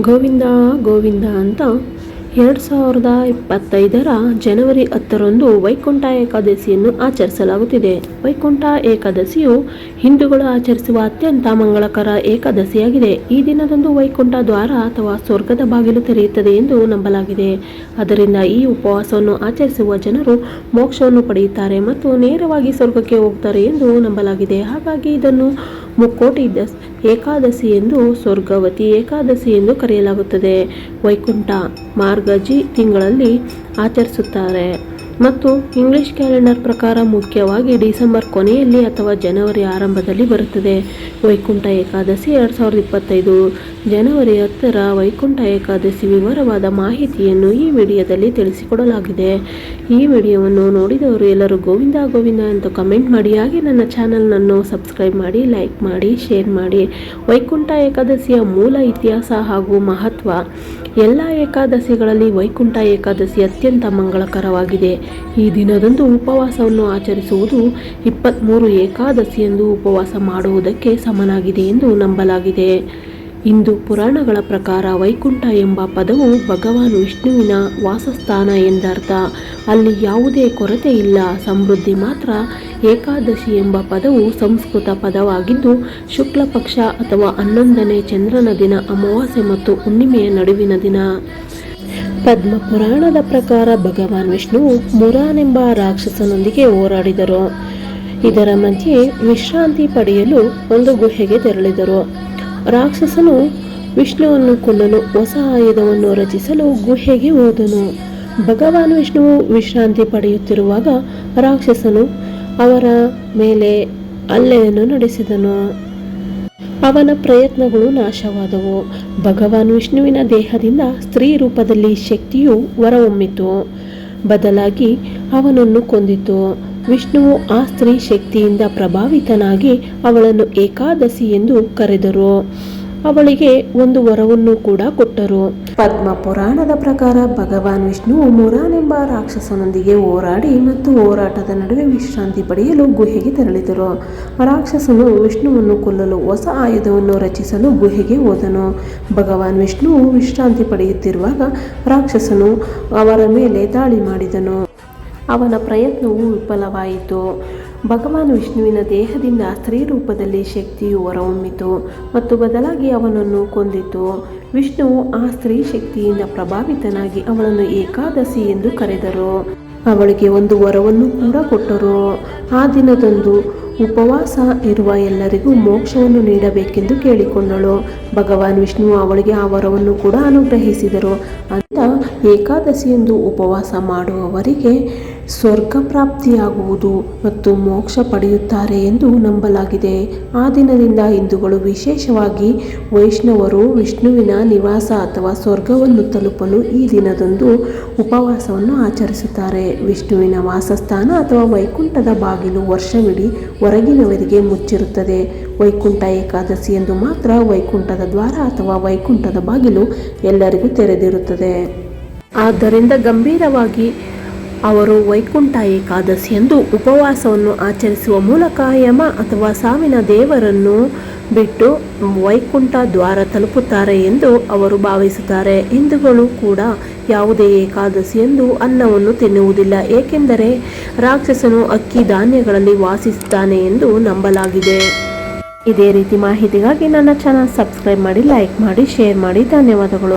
ಗೋವಿಂದ ಗೋವಿಂದ ಅಂತ ಎರಡು ಸಾವಿರದ ಇಪ್ಪತ್ತೈದರ ಜನವರಿ ಹತ್ತರಂದು ವೈಕುಂಠ ಏಕಾದಶಿಯನ್ನು ಆಚರಿಸಲಾಗುತ್ತಿದೆ. ವೈಕುಂಠ ಏಕಾದಶಿಯು ಹಿಂದೂಗಳು ಆಚರಿಸುವ ಅತ್ಯಂತ ಮಂಗಳಕರ ಏಕಾದಶಿಯಾಗಿದೆ. ಈ ದಿನದಂದು ವೈಕುಂಠ ದ್ವಾರ ಅಥವಾ ಸ್ವರ್ಗದ ಬಾಗಿಲು ತೆರೆಯುತ್ತದೆ ಎಂದು ನಂಬಲಾಗಿದೆ. ಅದರಿಂದ ಈ ಉಪವಾಸವನ್ನು ಆಚರಿಸುವ ಜನರು ಮೋಕ್ಷವನ್ನು ಪಡೆಯುತ್ತಾರೆ ಮತ್ತು ನೇರವಾಗಿ ಸ್ವರ್ಗಕ್ಕೆ ಹೋಗ್ತಾರೆ ಎಂದು ನಂಬಲಾಗಿದೆ. ಹಾಗಾಗಿ ಇದನ್ನು ಮುಕ್ಕೋಟಿ ಏಕಾದಶಿ ಎಂದು, ಸ್ವರ್ಗವತಿ ಏಕಾದಶಿ ಎಂದು ಕರೆಯಲಾಗುತ್ತದೆ. ವೈಕುಂಠ ಮಾರ್ಗಜಿ ತಿಂಗಳಲ್ಲಿ ಆಚರಿಸುತ್ತಾರೆ ಮತ್ತು ಇಂಗ್ಲಿಷ್ ಕ್ಯಾಲೆಂಡರ್ ಪ್ರಕಾರ ಮುಖ್ಯವಾಗಿ ಡಿಸೆಂಬರ್ ಕೊನೆಯಲ್ಲಿ ಅಥವಾ ಜನವರಿ ಆರಂಭದಲ್ಲಿ ಬರುತ್ತದೆ. ವೈಕುಂಠ ಏಕಾದಶಿ ಎರಡು ಸಾವಿರದ ಇಪ್ಪತ್ತೈದು. ಜನವರಿ ಹತ್ತರ ವೈಕುಂಠ ಏಕಾದಶಿ ವಿವರವಾದ ಮಾಹಿತಿಯನ್ನು ಈ ವಿಡಿಯೋದಲ್ಲಿ ತಿಳಿಸಿಕೊಡಲಾಗಿದೆ. ಈ ವಿಡಿಯೋವನ್ನು ನೋಡಿದವರು ಎಲ್ಲರೂ ಗೋವಿಂದ ಗೋವಿಂದ ಅಂತ ಕಮೆಂಟ್ ಮಾಡಿ. ಹಾಗೆ ನನ್ನ ಚಾನಲ್ನನ್ನು ಸಬ್ಸ್ಕ್ರೈಬ್ ಮಾಡಿ, ಲೈಕ್ ಮಾಡಿ, ಶೇರ್ ಮಾಡಿ. ವೈಕುಂಠ ಏಕಾದಶಿಯ ಮೂಲ ಇತಿಹಾಸ ಹಾಗೂ ಮಹತ್ವ. ಎಲ್ಲ ಏಕಾದಶಿಗಳಲ್ಲಿ ವೈಕುಂಠ ಏಕಾದಶಿ ಅತ್ಯಂತ ಮಂಗಳಕರವಾಗಿದೆ. ಈ ದಿನದಂದು ಉಪವಾಸವನ್ನು ಆಚರಿಸುವುದು ಇಪ್ಪತ್ತ್ಮೂರು ಏಕಾದಶಿಯಂದು ಉಪವಾಸ ಮಾಡುವುದಕ್ಕೆ ಸಮನಾಗಿದೆ ಎಂದು ನಂಬಲಾಗಿದೆ. ಇಂದು ಪುರಾಣಗಳ ಪ್ರಕಾರ ವೈಕುಂಠ ಎಂಬ ಪದವು ಭಗವಾನ್ ವಿಷ್ಣುವಿನ ವಾಸಸ್ಥಾನ ಎಂದರ್ಥ. ಅಲ್ಲಿ ಯಾವುದೇ ಕೊರತೆ ಇಲ್ಲ. ಸಮೃದ್ಧಿ ಮಾತ್ರ ಏಕಾದಶಿ ಎಂಬ ಪದವು ಸಂಸ್ಕೃತ ಪದವಾಗಿದ್ದು, ಶುಕ್ಲ ಪಕ್ಷ ಅಥವಾ ಹನ್ನೊಂದನೇ ಚಂದ್ರನ ದಿನ ಅಮಾವಾಸ್ಯೆ ಮತ್ತು ಹುಣ್ಣಿಮೆಯ ನಡುವಿನ ದಿನ. ಪದ್ಮ ಪುರಾಣದ ಪ್ರಕಾರ ಭಗವಾನ್ ವಿಷ್ಣುವು ಮುರಾನೆಂಬ ರಾಕ್ಷಸನೊಂದಿಗೆ ಹೋರಾಡಿದರು. ಇದರ ಮಧ್ಯೆ ವಿಶ್ರಾಂತಿ ಪಡೆಯಲು ಒಂದು ಗುಹೆಗೆ ತೆರಳಿದರು. ರಾಕ್ಷಸನು ವಿಷ್ಣುವನ್ನು ಕೊಲ್ಲಲು ಹೊಸ ಆಯುಧವನ್ನು ರಚಿಸಲು ಗುಹೆಗೆ ಹೋದನು. ಭಗವಾನ್ ವಿಷ್ಣುವು ವಿಶ್ರಾಂತಿ ಪಡೆಯುತ್ತಿರುವಾಗ ರಾಕ್ಷಸನು ಅವರ ಮೇಲೆ ಹಲ್ಲೆಯನ್ನು ನಡೆಸಿದನು. ಅವನ ಪ್ರಯತ್ನಗಳು ನಾಶವಾದವು. ಭಗವಾನ್ ವಿಷ್ಣುವಿನ ದೇಹದಿಂದ ಸ್ತ್ರೀ ರೂಪದಲ್ಲಿ ಶಕ್ತಿಯು ಹೊರಹೊಮ್ಮಿತು. ಬದಲಾಗಿ ಅವನನ್ನು ಕೊಂದಿತು. ವಿಷ್ಣುವು ಆ ಸ್ತ್ರೀ ಶಕ್ತಿಯಿಂದ ಪ್ರಭಾವಿತನಾಗಿ ಅವಳನ್ನು ಏಕಾದಶಿ ಎಂದು ಕರೆದರು. ಅವಳಿಗೆ ಒಂದು ವರವನ್ನು ಕೂಡ ಕೊಟ್ಟರು. ಪದ್ಮ ಪುರಾಣದ ಪ್ರಕಾರ ಭಗವಾನ್ ವಿಷ್ಣುವು ಮುರಾನೆಂಬ ರಾಕ್ಷಸನೊಂದಿಗೆ ಹೋರಾಡಿ ಮತ್ತು ಹೋರಾಟದ ನಡುವೆ ವಿಶ್ರಾಂತಿ ಪಡೆಯಲು ಗುಹೆಗೆ ತೆರಳಿದರು. ರಾಕ್ಷಸನು ವಿಷ್ಣುವನ್ನು ಕೊಲ್ಲಲು ಹೊಸ ಆಯುಧವನ್ನು ರಚಿಸಲು ಗುಹೆಗೆ ಹೋದನು. ಭಗವಾನ್ ವಿಷ್ಣುವು ವಿಶ್ರಾಂತಿ ಪಡೆಯುತ್ತಿರುವಾಗ ರಾಕ್ಷಸನು ಅವರ ಮೇಲೆ ದಾಳಿ ಮಾಡಿದನು. ಅವನ ಪ್ರಯತ್ನವು ವಿಫಲವಾಯಿತು. ಭಗವಾನ್ ವಿಷ್ಣುವಿನ ದೇಹದಿಂದ ಸ್ತ್ರೀ ರೂಪದಲ್ಲಿ ಶಕ್ತಿಯು ಹೊರಹೊಮ್ಮಿತು ಮತ್ತು ಬದಲಾಗಿ ಅವನನ್ನು ಕೊಂದಿತು. ವಿಷ್ಣುವು ಆ ಸ್ತ್ರೀ ಶಕ್ತಿಯಿಂದ ಪ್ರಭಾವಿತನಾಗಿ ಅವಳನ್ನು ಏಕಾದಶಿ ಎಂದು ಕರೆದರು. ಅವಳಿಗೆ ಒಂದು ವರವನ್ನು ಕೂಡ ಕೊಟ್ಟರು. ಆ ದಿನದಂದು ಉಪವಾಸ ಇರುವ ಎಲ್ಲರಿಗೂ ಮೋಕ್ಷವನ್ನು ನೀಡಬೇಕೆಂದು ಕೇಳಿಕೊಂಡಳು. ಭಗವಾನ್ ವಿಷ್ಣು ಅವಳಿಗೆ ಆ ವರವನ್ನು ಕೂಡ ಅನುಗ್ರಹಿಸಿದರು. ಅಂತ ಏಕಾದಶಿಯಂದು ಉಪವಾಸ ಮಾಡುವವರಿಗೆ ಸ್ವರ್ಗ ಪ್ರಾಪ್ತಿಯಾಗುವುದು ಮತ್ತು ಮೋಕ್ಷ ಪಡೆಯುತ್ತಾರೆ ಎಂದು ನಂಬಲಾಗಿದೆ. ಆ ದಿನದಿಂದ ಹಿಂದೂಗಳು ವಿಶೇಷವಾಗಿ ವೈಷ್ಣವರು ವಿಷ್ಣುವಿನ ನಿವಾಸ ಅಥವಾ ಸ್ವರ್ಗವನ್ನು ತಲುಪಲು ಈ ದಿನದಂದು ಉಪವಾಸವನ್ನು ಆಚರಿಸುತ್ತಾರೆ. ವಿಷ್ಣುವಿನ ವಾಸಸ್ಥಾನ ಅಥವಾ ವೈಕುಂಠದ ಬಾಗಿಲು ವರ್ಷವಿಡೀ ಹೊರಗಿನವರಿಗೆ ಮುಚ್ಚಿರುತ್ತದೆ. ವೈಕುಂಠ ಏಕಾದಶಿ ಎಂದು ಮಾತ್ರ ವೈಕುಂಠದ ದ್ವಾರ ಅಥವಾ ವೈಕುಂಠದ ಬಾಗಿಲು ಎಲ್ಲರಿಗೂ ತೆರೆದಿರುತ್ತದೆ. ಆದ್ದರಿಂದ ಗಂಭೀರವಾಗಿ ಅವರು ವೈಕುಂಠ ಏಕಾದಶಿಯಂದು ಉಪವಾಸವನ್ನು ಆಚರಿಸುವ ಮೂಲಕ ಯಮ ಅಥವಾ ಸಾವಿನ ದೇವರನ್ನು ಬಿಟ್ಟು ವೈಕುಂಠ ದ್ವಾರ ತಲುಪುತ್ತಾರೆ ಎಂದು ಅವರು ಭಾವಿಸುತ್ತಾರೆ. ಹಿಂದೂಗಳು ಕೂಡ ಯಾವುದೇ ಏಕಾದಶಿ ಎಂದು ಅನ್ನವನ್ನು ತಿನ್ನುವುದಿಲ್ಲ, ಏಕೆಂದರೆ ರಾಕ್ಷಸನು ಅಕ್ಕಿ ಧಾನ್ಯಗಳಲ್ಲಿ ವಾಸಿಸುತ್ತಾನೆ ಎಂದು ನಂಬಲಾಗಿದೆ. ಇದೇ ರೀತಿ ಮಾಹಿತಿಗಾಗಿ ನನ್ನ ಚಾನಲ್ ಸಬ್ಸ್ಕ್ರೈಬ್ ಮಾಡಿ, ಲೈಕ್ ಮಾಡಿ, ಶೇರ್ ಮಾಡಿ. ಧನ್ಯವಾದಗಳು.